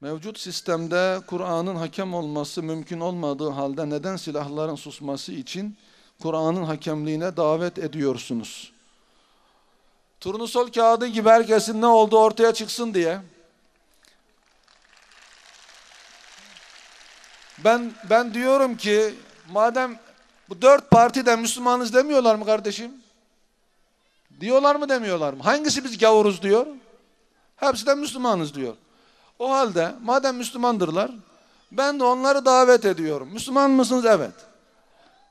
Mevcut sistemde Kur'an'ın hakem olması mümkün olmadığı halde neden silahların susması için Kur'an'ın hakemliğine davet ediyorsunuz? Turnusol kağıdı gibi herkesin ne olduğu ortaya çıksın diye. Ben ben diyorum ki madem bu dört parti de Müslümanız demiyorlar mı kardeşim? Diyorlar mı demiyorlar mı? Hangisi biz gavuruz diyor? Hepsi de Müslümanız diyor. O halde madem Müslümandırlar ben de onları davet ediyorum. Müslüman mısınız? Evet.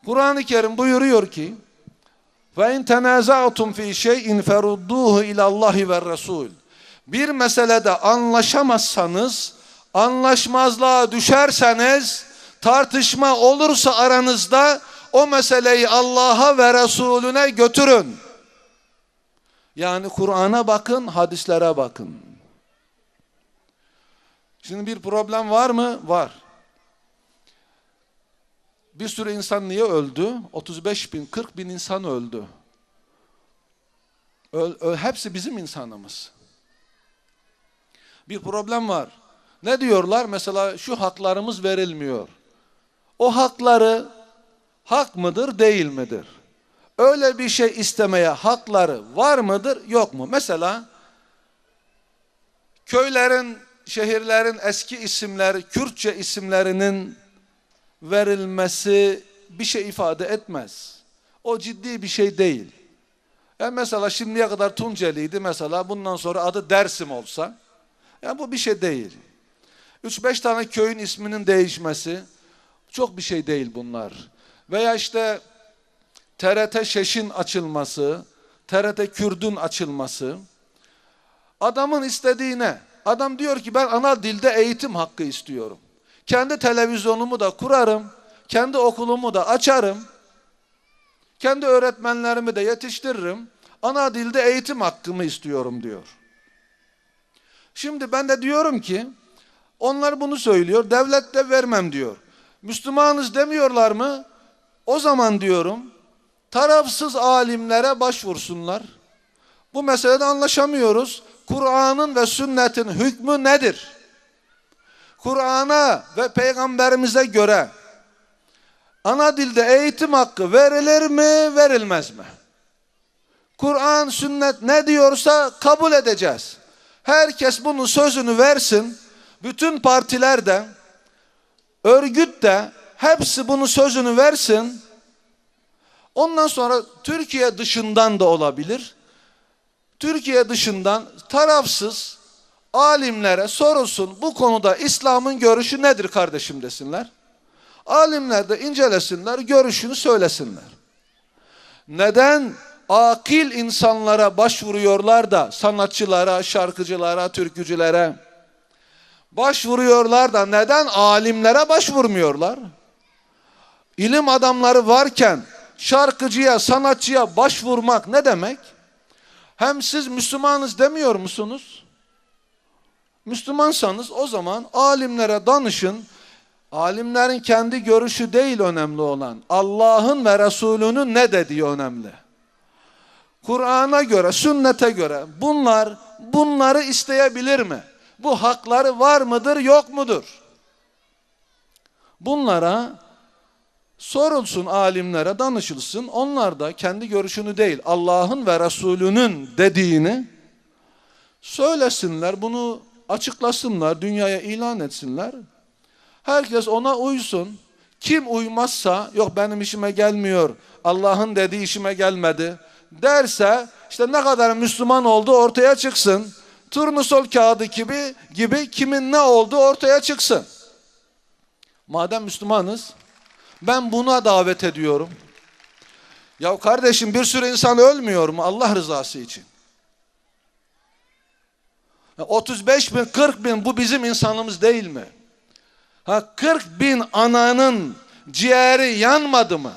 Kur'an-ı Kerim buyuruyor ki ve in tenaza'tum fi şey'in ferudduhu ilallahi ve Resul. Bir meselede anlaşamazsanız, anlaşmazlığa düşerseniz, tartışma olursa aranızda o meseleyi Allah'a ve Resulüne götürün. Yani Kur'an'a bakın, hadislere bakın. Şimdi bir problem var mı? Var. Bir sürü insan niye öldü? 35 bin, 40 bin insan öldü. Öl, öl, hepsi bizim insanımız. Bir problem var. Ne diyorlar? Mesela şu haklarımız verilmiyor. O hakları hak mıdır, değil midir? Öyle bir şey istemeye hakları var mıdır, yok mu? Mesela köylerin, şehirlerin eski isimleri, Kürtçe isimlerinin verilmesi bir şey ifade etmez. O ciddi bir şey değil. Yani mesela şimdiye kadar Tunceliydi mesela bundan sonra adı Dersim olsa yani bu bir şey değil. 3-5 tane köyün isminin değişmesi çok bir şey değil bunlar. Veya işte TRT Şeş'in açılması, TRT Kürd'ün açılması adamın istediğine adam diyor ki ben ana dilde eğitim hakkı istiyorum. Kendi televizyonumu da kurarım, kendi okulumu da açarım, kendi öğretmenlerimi de yetiştiririm, ana dilde eğitim hakkımı istiyorum diyor. Şimdi ben de diyorum ki, onlar bunu söylüyor, devlet de vermem diyor. Müslümanız demiyorlar mı? O zaman diyorum, tarafsız alimlere başvursunlar. Bu meselede anlaşamıyoruz. Kur'an'ın ve sünnetin hükmü nedir? Kur'an'a ve peygamberimize göre ana dilde eğitim hakkı verilir mi, verilmez mi? Kur'an, sünnet ne diyorsa kabul edeceğiz. Herkes bunun sözünü versin. Bütün partiler de, örgüt de hepsi bunun sözünü versin. Ondan sonra Türkiye dışından da olabilir. Türkiye dışından tarafsız alimlere sorulsun bu konuda İslam'ın görüşü nedir kardeşim desinler. Alimler de incelesinler, görüşünü söylesinler. Neden akil insanlara başvuruyorlar da sanatçılara, şarkıcılara, türkücülere başvuruyorlar da neden alimlere başvurmuyorlar? İlim adamları varken şarkıcıya, sanatçıya başvurmak ne demek? Hem siz Müslümanız demiyor musunuz? Müslümansanız o zaman alimlere danışın. Alimlerin kendi görüşü değil önemli olan. Allah'ın ve Resulünün ne dediği önemli. Kur'an'a göre, sünnete göre bunlar bunları isteyebilir mi? Bu hakları var mıdır, yok mudur? Bunlara sorulsun alimlere, danışılsın. Onlar da kendi görüşünü değil, Allah'ın ve Resulünün dediğini söylesinler. Bunu açıklasınlar, dünyaya ilan etsinler. Herkes ona uysun. Kim uymazsa, yok benim işime gelmiyor, Allah'ın dediği işime gelmedi derse, işte ne kadar Müslüman oldu ortaya çıksın. Turnusol kağıdı gibi, gibi kimin ne olduğu ortaya çıksın. Madem Müslümanız, ben buna davet ediyorum. Ya kardeşim bir sürü insan ölmüyor mu Allah rızası için? 35 bin, 40 bin bu bizim insanımız değil mi? Ha 40 bin ananın ciğeri yanmadı mı?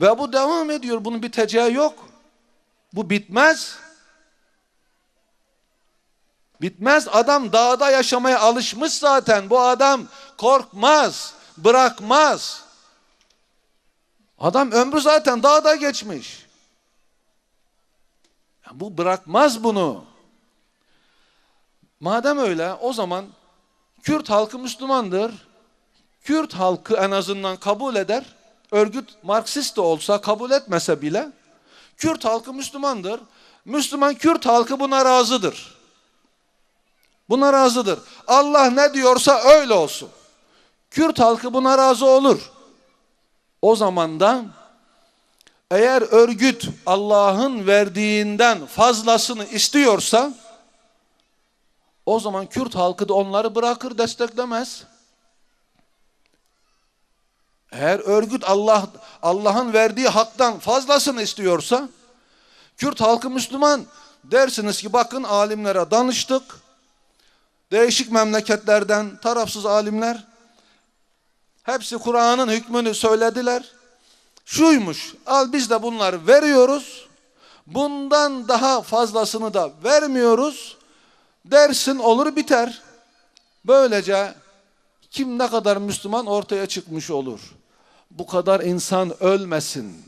Ve bu devam ediyor. Bunun biteceği yok. Bu bitmez. Bitmez. Adam dağda yaşamaya alışmış zaten. Bu adam korkmaz, bırakmaz. Adam ömrü zaten dağda geçmiş. Bu bırakmaz bunu. Madem öyle o zaman Kürt halkı Müslümandır. Kürt halkı en azından kabul eder. Örgüt Marksist de olsa kabul etmese bile Kürt halkı Müslümandır. Müslüman Kürt halkı buna razıdır. Buna razıdır. Allah ne diyorsa öyle olsun. Kürt halkı buna razı olur. O zaman da eğer örgüt Allah'ın verdiğinden fazlasını istiyorsa o zaman Kürt halkı da onları bırakır desteklemez. Eğer örgüt Allah Allah'ın verdiği haktan fazlasını istiyorsa Kürt halkı Müslüman dersiniz ki bakın alimlere danıştık. Değişik memleketlerden tarafsız alimler hepsi Kur'an'ın hükmünü söylediler. Şuymuş al biz de bunları veriyoruz. Bundan daha fazlasını da vermiyoruz. Dersin olur biter. Böylece kim ne kadar Müslüman ortaya çıkmış olur. Bu kadar insan ölmesin.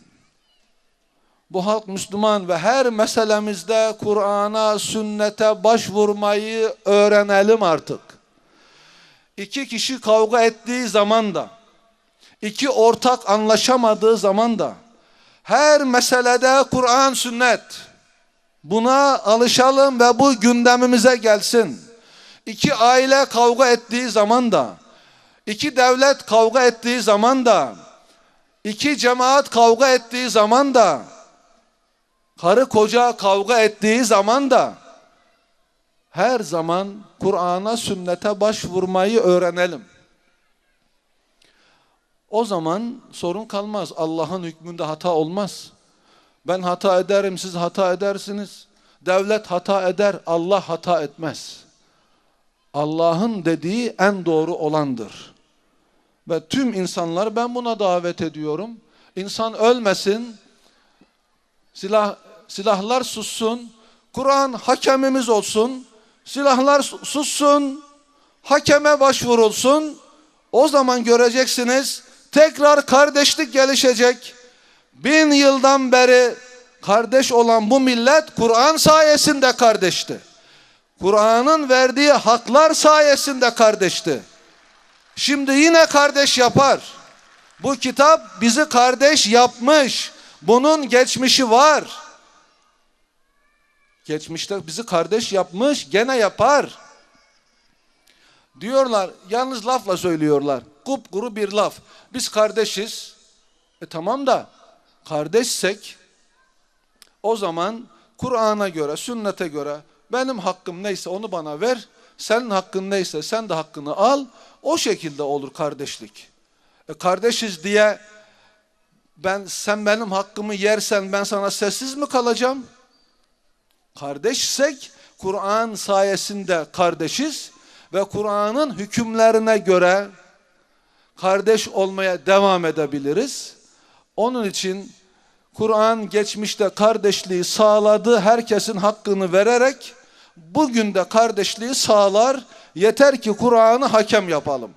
Bu halk Müslüman ve her meselemizde Kur'an'a, sünnete başvurmayı öğrenelim artık. İki kişi kavga ettiği zaman da, iki ortak anlaşamadığı zaman da, her meselede Kur'an, sünnet, buna alışalım ve bu gündemimize gelsin. İki aile kavga ettiği zaman da, iki devlet kavga ettiği zaman da, iki cemaat kavga ettiği zaman da, karı koca kavga ettiği zaman da, her zaman Kur'an'a, sünnete başvurmayı öğrenelim. O zaman sorun kalmaz. Allah'ın hükmünde hata olmaz. Ben hata ederim, siz hata edersiniz. Devlet hata eder, Allah hata etmez. Allah'ın dediği en doğru olandır. Ve tüm insanlar ben buna davet ediyorum. İnsan ölmesin, silah silahlar sussun, Kur'an hakemimiz olsun, silahlar sussun, hakeme başvurulsun. O zaman göreceksiniz tekrar kardeşlik gelişecek. Bin yıldan beri kardeş olan bu millet Kur'an sayesinde kardeşti. Kur'an'ın verdiği haklar sayesinde kardeşti. Şimdi yine kardeş yapar. Bu kitap bizi kardeş yapmış. Bunun geçmişi var. Geçmişte bizi kardeş yapmış, gene yapar. Diyorlar, yalnız lafla söylüyorlar. Kupkuru bir laf. Biz kardeşiz. E tamam da kardeşsek o zaman Kur'an'a göre, sünnete göre benim hakkım neyse onu bana ver. Senin hakkın neyse sen de hakkını al. O şekilde olur kardeşlik. E kardeşiz diye ben sen benim hakkımı yersen ben sana sessiz mi kalacağım? Kardeşsek Kur'an sayesinde kardeşiz ve Kur'an'ın hükümlerine göre kardeş olmaya devam edebiliriz. Onun için Kur'an geçmişte kardeşliği sağladı, herkesin hakkını vererek bugün de kardeşliği sağlar. Yeter ki Kur'an'ı hakem yapalım.